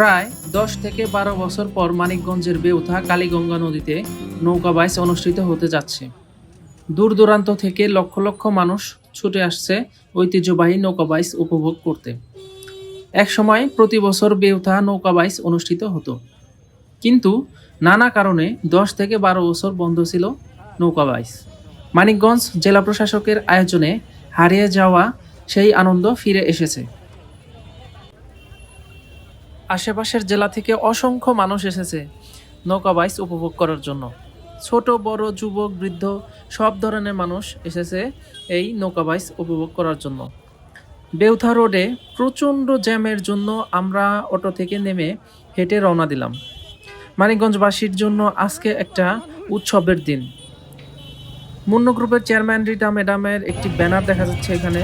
প্রায় দশ থেকে বারো বছর পর মানিকগঞ্জের বেউথা কালীগঙ্গা নদীতে নৌকা বাইচ অনুষ্ঠিত হতে যাচ্ছে। দূর দূরান্ত থেকে লক্ষ লক্ষ মানুষ ছুটে আসছে ঐতিহ্যবাহী নৌকা বাইচ উপভোগ করতে। একসময় প্রতি বছর বেউথা নৌকা বাইচ অনুষ্ঠিত হতো। কিন্তু নানা কারণে দশ থেকে বারো বছর বন্ধ ছিল নৌকা বাইচ মানিকগঞ্জ জেলা প্রশাসকের আয়োজনে হারিয়ে যাওয়া সেই আনন্দ ফিরে এসেছে। আশেপাশের জেলা থেকে অসংখ্য মানুষ এসেছে নৌকা বাইচ উপভোগ করার জন্য। ছোট, বড়, যুবক, বৃদ্ধ, সব ধরনের মানুষ এসেছে এই নৌকা বাইচ উপভোগ করার জন্য। বেউথা রোডে প্রচণ্ড জ্যামের জন্য আমরা অটো থেকে নেমে হেঁটে রওনা দিলাম। মানিকগঞ্জবাসীর জন্য আজকে একটা উৎসবের দিন। মুন্ন গ্রুপের চেয়ারম্যান রিটা ম্যাডামের একটি ব্যানার দেখা যাচ্ছে এখানে।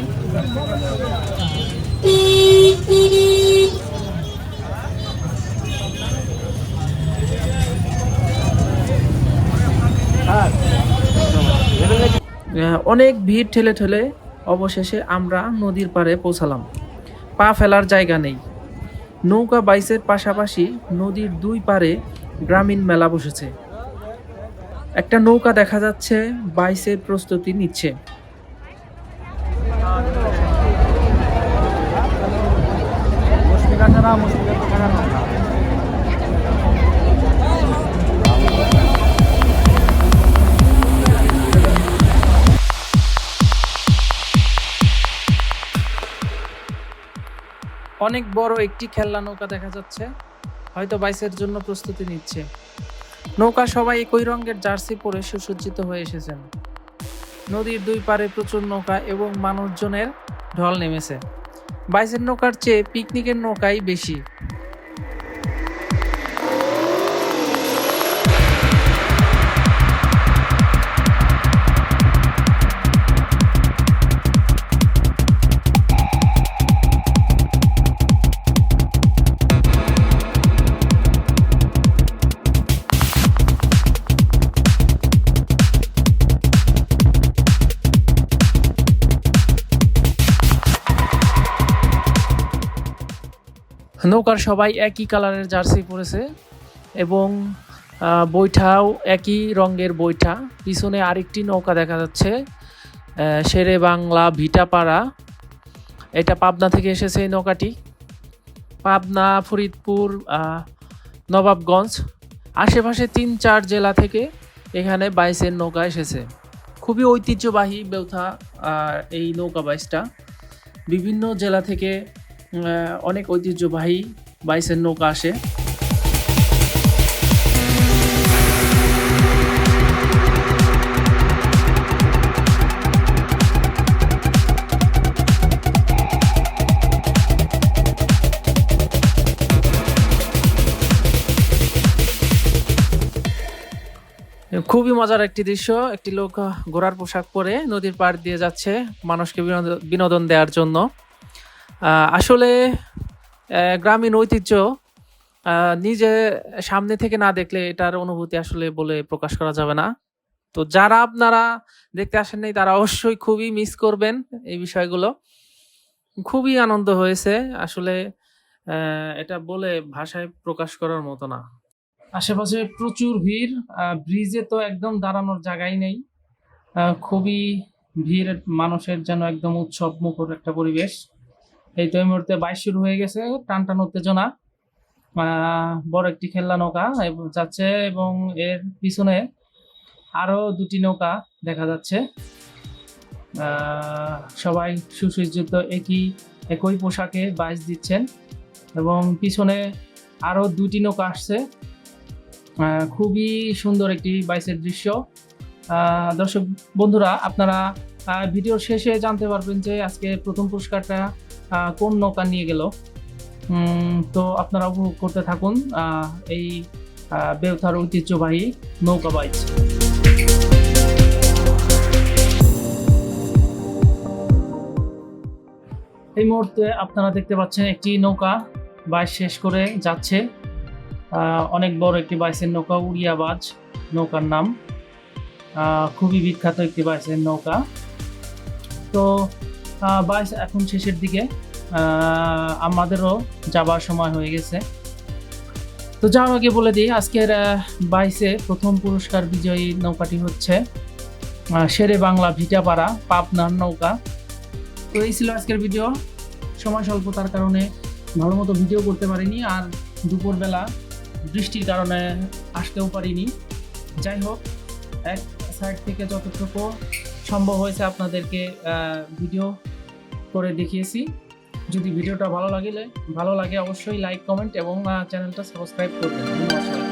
অনেক ভিড় ঠেলে ঠেলে অবশেষে আমরা নদীর পাড়ে পৌঁছালাম। পা ফেলার জায়গা নেই। নৌকা বাইসের পাশাপাশি নদীর দুই পারে গ্রামীণ মেলা বসেছে। একটা নৌকা দেখা যাচ্ছে, বাইসের প্রস্তুতি নিচ্ছে। অনেক বড় একটি খেলনা নৌকা দেখা যাচ্ছে। হয়তো বাইসের জন্য প্রস্তুতি নিচ্ছে। নৌকা সবাই একই রঙের জার্সি পরে সুসজ্জিত হয়ে এসেছেন। নদীর দুই পারে প্রচুর নৌকা এবং মানুষজনের ঢল নেমেছে। বাইসের নৌকার চেয়ে পিকনিকের নৌকাই বেশি। নৌকার সবাই একই কালারের জার্সি পরেছে এবং বৈঠাও একই রঙের বৈঠা। পিছনে আরেকটি নৌকা দেখা যাচ্ছে শেরে বাংলা ভিটাপাড়া। এটা পাবনা থেকে এসেছে এই নৌকাটি। পাবনা, ফরিদপুর নবাবগঞ্জ। আশেপাশে তিন চার জেলা থেকে এখানে বাইসের নৌকা এসেছে। খুবই ঐতিহ্যবাহী বেউথা এই নৌকা বাইসটা। বিভিন্ন জেলা থেকে অনেক ঐতিহ্যবাহী বাইসের নৌকা আসে। খুবই মজার একটি দৃশ্য, একটি লোক ঘোড়ার পোশাক পরে নদীর পাড় দিয়ে যাচ্ছে মানুষকে বিনোদ- বিনোদন দেওয়ার জন্য। আসলে গ্রামীণ ঐতিহ্য নিজে সামনে থেকে না দেখলে এটার অনুভূতি আসলে বলে প্রকাশ করা যাবে না। তো যারা আপনারা দেখতে আসেন নাই, তারা অবশ্যই খুবই মিস করবেন এই বিষয়গুলো। খুবই আনন্দ হয়েছে। আসলে এটা বলে ভাষায় প্রকাশ করার মতো না। আশেপাশে প্রচুর ভিড় ব্রিজে তো একদম দাঁড়ানোর জায়গাই নেই। খুবই ভিড় মানুষের যেন একদম উৎসব মুখর একটা পরিবেশ। এই তো এই মুহূর্তে বাইশ শুরু হয়ে গেছে। টান টান উত্তেজনা। বড় একটি খেলনা নৌকা যাচ্ছে এবং এর পিছনে আরও দুটি নৌকা দেখা যাচ্ছে। সবাই সুসজ্জিত একই একই পোশাকে বাইশ দিচ্ছেন এবং পিছনে আরও দুটি নৌকা আসছে। খুবই সুন্দর একটি বাইসের দৃশ্য। দর্শক বন্ধুরা, আপনারা ভিডিওর শেষে জানতে পারবেন যে আজকে প্রথম পুরস্কারটা কোন নৌকা নিয়ে গেল। তো আপনারা উপভোগ করতে থাকুন এই বেউথার ঐতিহ্যবাহী নৌকা বাইচ। এই মুহূর্তে আপনারা দেখতে পাচ্ছেন একটি নৌকা বাইচ শেষ করে যাচ্ছে। অনেক বড় একটি বাইসের নৌকা, উড়িয়াবাজ নৌকার নাম। খুবই বিখ্যাত একটি বাইসের নৌকা। তো বাইস এখন শেষের দিকে। আমাদেরও যাবার সময় হয়ে গেছে। তো যাওয়ার আগে বলে দিই, আজকের বাইসে প্রথম পুরস্কার বিজয়ী নৌকাটি হচ্ছে শেরে বাংলা ভিটাপাড়া, পাবনার নৌকা। তো এই ছিল আজকের ভিডিও। সময় স্বল্পতার কারণে ভালো মতো ভিডিও করতে পারিনি আর দুপুরবেলা বৃষ্টির কারণে আসতেও পারিনি। যাই হোক, এক সাইড থেকে যতটুকু সম্ভব হয়েছে আপনাদেরকে ভিডিও করে দেখিয়েছি যদি ভিডিওটা ভালো লাগলে ভালো লাগে অবশ্যই লাইক কমেন্ট এবং চ্যানেলটা সাবস্ক্রাইব করবেন।